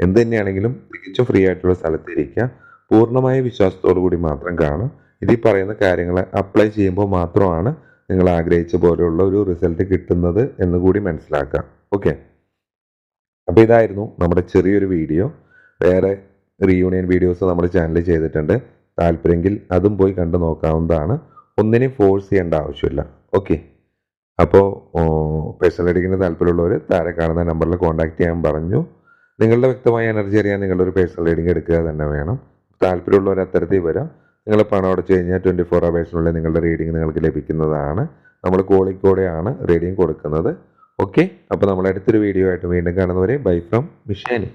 എന്ത് തന്നെയാണെങ്കിലും തികച്ചും ഫ്രീ ആയിട്ടുള്ള സ്ഥലത്ത് ഇരിക്കുക. പൂർണമായ വിശ്വാസത്തോടു കൂടി മാത്രം കാണും. ഇത് ഈ പറയുന്ന കാര്യങ്ങൾ അപ്ലൈ ചെയ്യുമ്പോൾ മാത്രമാണ് നിങ്ങൾ ആഗ്രഹിച്ച പോലെയുള്ള ഒരു റിസൾട്ട് കിട്ടുന്നത് എന്ന് കൂടി മനസ്സിലാക്കുക. ഓക്കെ അപ്പോൾ ഇതായിരുന്നു നമ്മുടെ ചെറിയൊരു വീഡിയോ വേറെ റീയൂണിയൻ വീഡിയോസ് നമ്മുടെ ചാനലിൽ ചെയ്തിട്ടുണ്ട്. താല്പര്യമെങ്കിൽ അതും പോയി കണ്ടു നോക്കാവുന്നതാണ്. ഒന്നിനെയും ഫോഴ്സ് ചെയ്യേണ്ട ആവശ്യമില്ല. ഓക്കെ അപ്പോൾ പേഴ്സണൽ റീഡിങ്ങിന് താല്പര്യമുള്ളവർ താഴെ കാണുന്ന നമ്പറിൽ കോൺടാക്റ്റ് ചെയ്യാൻ പറഞ്ഞു. നിങ്ങളുടെ വ്യക്തമായ എനർജി അറിയാൻ നിങ്ങളുടെ ഒരു പേഴ്സണൽ റീഡിംഗ് എടുക്കുക തന്നെ വേണം. താല്പര്യമുള്ളവർ അത്തരത്തിൽ വരാം. നിങ്ങൾ പണം അടച്ചു കഴിഞ്ഞാൽ ട്വന്റി ഫോർ അവേഴ്സിനുള്ളിൽ നിങ്ങളുടെ റീഡിംഗ് നിങ്ങൾക്ക് ലഭിക്കുന്നതാണ്. നമ്മൾ കോളിക്കോടെയാണ് റീഡിംഗ് കൊടുക്കുന്നത്. ഓക്കെ അപ്പോൾ നമ്മൾ അടുത്തൊരു വീഡിയോ ആയിട്ട് വീണ്ടും കാണുന്നവരെ ബൈ ഫ്രം മിഷേനി